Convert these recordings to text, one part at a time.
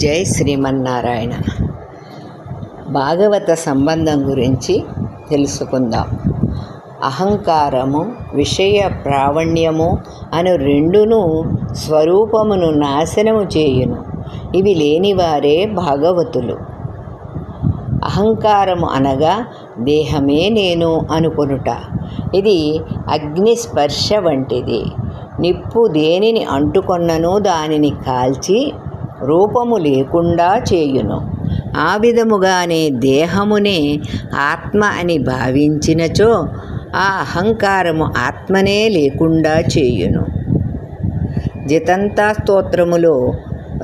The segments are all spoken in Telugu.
జై శ్రీమన్నారాయణ. భాగవత సంబంధం గురించి తెలుసుకుందాం. అహంకారము విషయ ప్రావణ్యము అను రెండును స్వరూపమును నాశనము చేయును. ఇవి లేనివారే భాగవతులు. అహంకారము అనగా దేహమే నేను అనుకొనుట. ఇది అగ్ని స్పర్శ వంటిది. నిప్పు దేనిని అంటుకొన్ననో దానిని కాల్చి రూపము లేకుండా చేయును. ఆ విధముగానే దేహమునే ఆత్మ అని భావించినచో ఆ అహంకారము ఆత్మనే లేకుండా చేయును. జితంతా స్తోత్రములో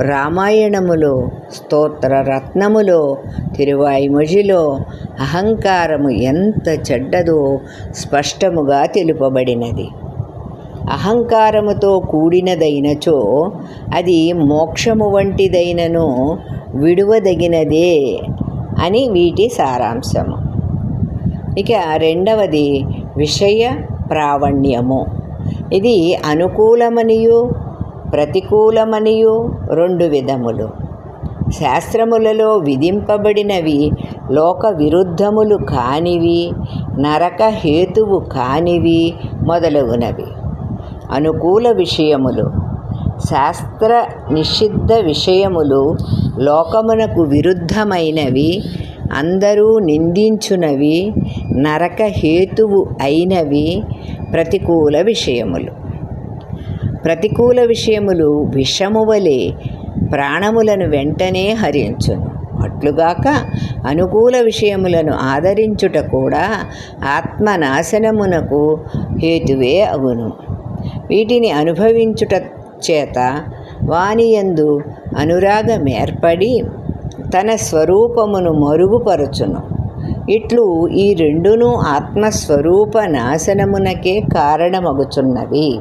రామాయణములో స్తోత్ర రత్నములో తిరువాయిమొழிలో అహంకారము ఎంత చెడ్డదో స్పష్టముగా తెలుపబడినది. అహంకారముతో కూడినదైనచో అది మోక్షము వంటిదైనను విడువదగినదే అని వీటి సారాంశము. ఇక రెండవది విషయ ప్రావణ్యము. ఇది అనుకూలమనియు ప్రతికూలమనియు రెండు విధములు. శాస్త్రములలో విధింపబడినవి లోక విరుద్ధములు కానివి నరక హేతువు కానివి మొదలగునవి. అనుకూల విషయములు శాస్త్ర నిషిద్ధ విషయములు లోకమునకు విరుద్ధమైనవి అందరూ నిందించునవి నరక హేతువు అయినవి ప్రతికూల విషయములు. ప్రతికూల విషయములు విషము వలె ప్రాణములను వెంటనే హరించును. అట్లుగాక అనుకూల విషయములను ఆదరించుట కూడా ఆత్మనాశనమునకు హేతువే అగును. వీటిని అనుభవించుట చేత వానియందు అనురాగం ఏర్పడి తన స్వరూపమును మరుగుపరచును. ఇట్లు ఈ రెండును ఆత్మస్వరూప నాశనమునకే కారణమగుచున్నవి.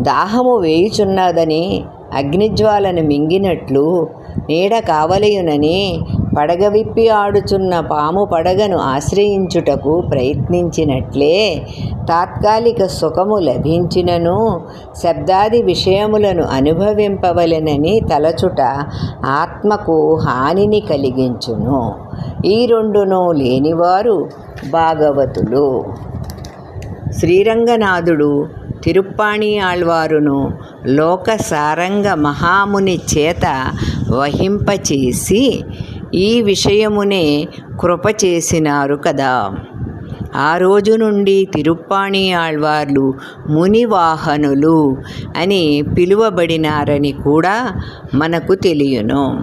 దాహము వేయుచున్నదని అగ్నిజ్వాలను మింగినట్లు నీడ కావలయునని పడగ విప్పి ఆడుచున్న పాము పడగను ఆశ్రయించుటకు ప్రయత్నించినట్లే తాత్కాలిక సుఖము లభించినను శబ్దాది విషయములను అనుభవింపవలెనని తలచుట ఆత్మకు హానిని కలిగించును. ఈ రెండును లేనివారు భాగవతులు. శ్రీరంగనాథుడు తిరుప్పాణి ఆళ్వారును లోక సారంగ మహాముని చేత వహింపచేసి ఈ విషయమునే కృప చేసినారు కదా. ఆ రోజు నుండి తిరుప్పాణి ఆళ్వార్లు మునివాహనులు అని పిలువబడినారని కూడా మనకు తెలియను.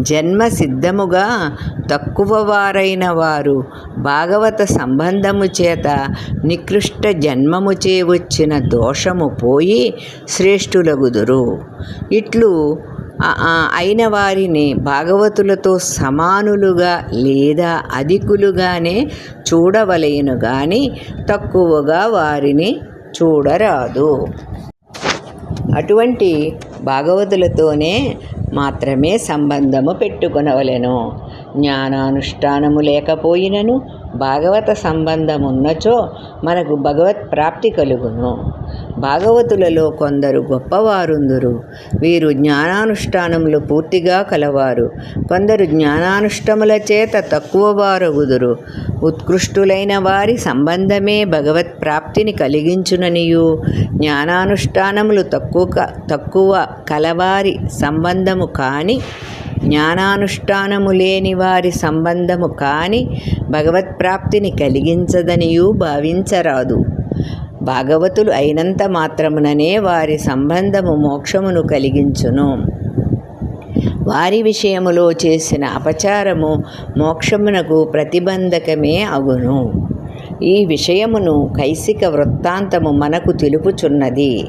జన్మ సిద్ధముగా తక్కువ వారైన వారు భాగవత సంబంధము చేత నికృష్ట జన్మముచే వచ్చిన దోషము పోయి శ్రేష్ఠులగుదురు. ఇట్లు అయిన వారిని భాగవతులతో సమానులుగా లేదా అధికులుగానే చూడవలయను కానీ తక్కువగా వారిని చూడరాదు. అటువంటి భాగవతులతోనే మాత్రమే సంబంధము పెట్టుకొనవలెను. జ్ఞానానుష్ఠానము లేకపోయినను భాగవత సంబంధమున్నచో మనకు భగవత్ ప్రాప్తి కలుగును. భాగవతులలో కొందరు గొప్పవారుందురు. వీరు జ్ఞానానుష్ఠానములు పూర్తిగా కలవారు. కొందరు జ్ఞానానుష్ఠముల చేత తక్కువ వారగుదురు ఉత్కృష్టులైన వారి సంబంధమే భగవత్ ప్రాప్తిని కలిగించుననియు. జ్ఞానానుష్ఠానములు తక్కువ తక్కువ కలవారి సంబంధము కాని జ్ఞానానుష్ఠానము లేని వారి సంబంధము కాని భగవత్ప్రాప్తిని కలిగించదనియూ భావించరాదు. భాగవతులు అయినంత మాత్రముననే వారి సంబంధము మోక్షమును కలిగించును. వారి విషయములో చేసిన అపచారము మోక్షమునకు ప్రతిబంధకమే అగును. ఈ విషయమును కైసిక వృత్తాంతము మనకు తెలుపుచున్నది.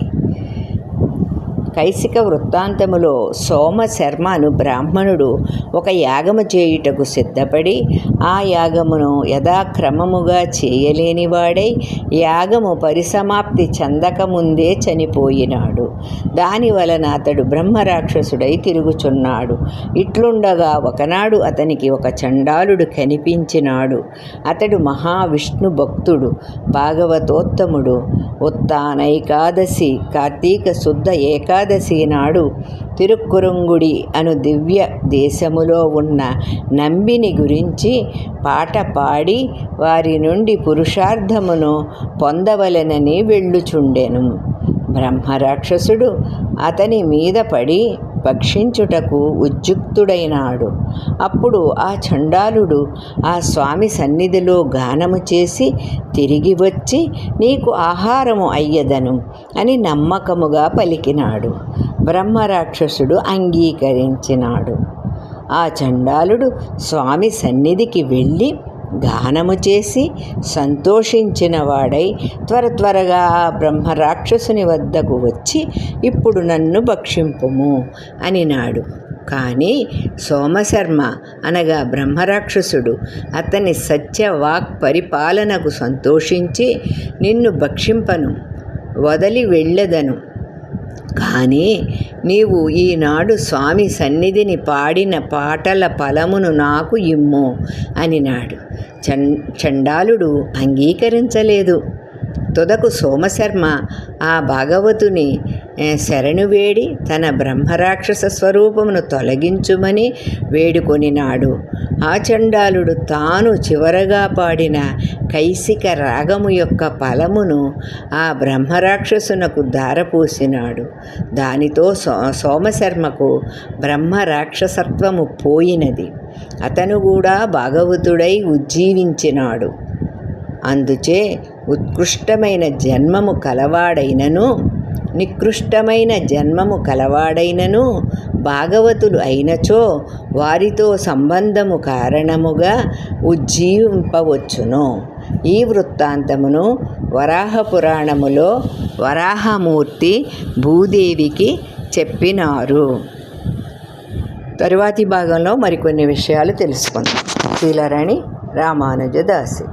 కైసిక వృత్తాంతములో సోమ అను బ్రాహ్మణుడు ఒక యాగము చేయుటకు సిద్ధపడి ఆ యాగమును యథాక్రమముగా చేయలేనివాడై యాగము పరిసమాప్తి చెందకముందే చనిపోయినాడు. దాని వలన అతడు బ్రహ్మరాక్షసుడై తిరుగుచున్నాడు. ఇట్లుండగా ఒకనాడు అతనికి ఒక చండాలుడు కనిపించినాడు. అతడు మహావిష్ణు భక్తుడు భాగవతోత్తముడు ఉత్తానైకాదశి కార్తీక శుద్ధ ఏకాదశి ఏకాదశి నాడు తిరుక్కురుంగుడి అను దివ్య దేశములో ఉన్న నంబిని గురించి పాట పాడి వారి నుండి పురుషార్థమును పొందవలెనని వెళ్ళుచుండెను. బ్రహ్మరాక్షసుడు అతని మీద పడి భక్షించుటకు ఉద్యుక్తుడైనాడు. అప్పుడు ఆ చండాలుడు ఆ స్వామి సన్నిధిలో గానము చేసి తిరిగి వచ్చి నీకు ఆహారము అయ్యదను అని నమ్మకముగా పలికినాడు. బ్రహ్మరాక్షసుడు అంగీకరించినాడు. ఆ చండాలుడు స్వామి సన్నిధికి వెళ్ళి గానము చేసి సంతోషించిన వాడై త్వర త్వరగా ఆ బ్రహ్మరాక్షసుని వద్దకు వచ్చి ఇప్పుడు నన్ను భక్షింపుము అనినాడు. కానీ సోమశర్మ అనగా బ్రహ్మరాక్షసుడు అతని సత్యవాక్ పరిపాలనకు సంతోషించి నిన్ను భక్షింపను వదలి వెళ్ళదను. కానీ నీవు ఈనాడు స్వామి సన్నిధిని పాడిన పాటల ఫలమును నాకు ఇమ్ము అనినాడు. చం చండాలుడు అంగీకరించలేదు. తుదకు సోమశర్మ ఆ భాగవతుని శరణు వేడి తన బ్రహ్మరాక్షస స్వరూపమును తొలగించుమని వేడుకొనినాడు. ఆ తాను చివరగా పాడిన కైసిక రాగము యొక్క ఫలమును ఆ బ్రహ్మరాక్షసునకు దారపోసినాడు దానితో సో సోమశర్మకు బ్రహ్మరాక్షసత్వము పోయినది. అతను కూడా భాగవతుడై ఉజ్జీవించినాడు. అందుచే ఉత్కృష్టమైన జన్మము కలవాడైనను నికృష్టమైన జన్మము కలవాడైనను భాగవతులు అయినచో వారితో సంబంధము కారణముగా ఉజ్జీవింపవచ్చును. ఈ వృత్తాంతమును వరాహ పురాణములో వరాహమూర్తి భూదేవికి చెప్పినారు. తరువాతి భాగంలో మరికొన్ని విషయాలు తెలుసుకుందాం. శీలరణి రామానుజదాసి.